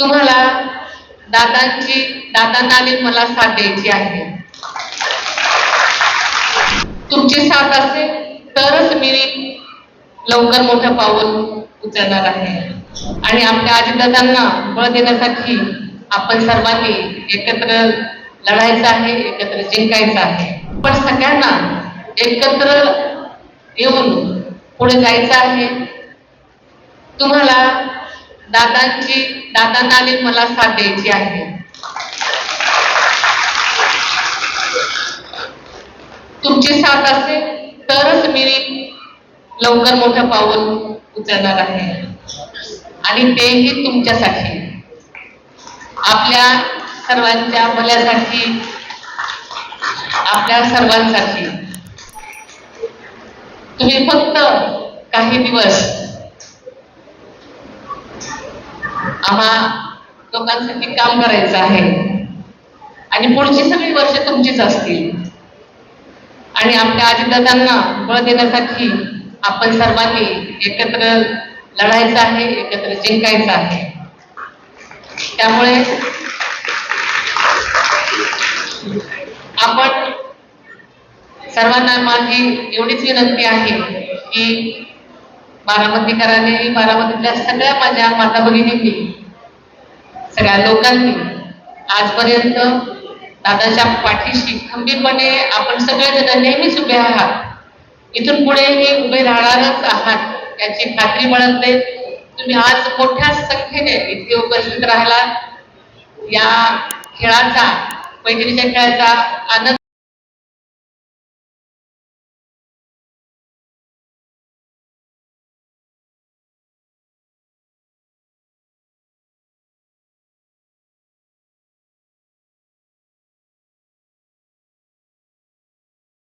तुम्हाला दादांची दादांना आणि मला साथ द्यायची आहे. तुमची साथ असेल तरच मी लवकर मोठं पाऊल उचलणार आहे. आणि आपल्या आजीदादांना बळ देण्यासाठी आपण सर्वांनी एकत्र लढायचं आहे एकत्र जिंकायचं आहे. पण सगळ्यांना एकत्र येऊन पुढे जायचं आहे. तुम्हाला दादांची दादांना आणि मला साथ द्यायची आहे. तुमची साथ असेल तरच मी लवकर मोठं पाऊल उचलणार आहे. आणि तेही तुमच्यासाठी. आपल्या सर्वांच्या भल्यासाठी आपल्या सर्वांसाठी. तुम्ही फक्त काही दिवस आम्हा लोकांसाठी काम करायचं आहे. आणि पुढची सगळी वर्ष तुमचीच असतील. आणि आपल्या आजीदादांना बळ देण्यासाठी आपण सर्वांनी एकत्र लढायचं आहे एकत्र जिंकायचं आहे. त्यामुळे आपण सर्वांना माझी एवढीच विनंती आहे की बारामतीकरांनी बारामतीतल्या सगळ्या माझ्या माता भगिनींनी सगळ्या लोकांनी आजपर्यंत दादाच्या पाठीशी खंबीरपणे आपण सगळेजण नेहमीच उभे आहात. इथून पुढेही उभे राहणारच आहात याची खात्री बाळगते. तुम्ही आज मोठ्या संख्येने इथे उपस्थित राहिला या खेळाचा पैठणीच्या खेळाचा आनंद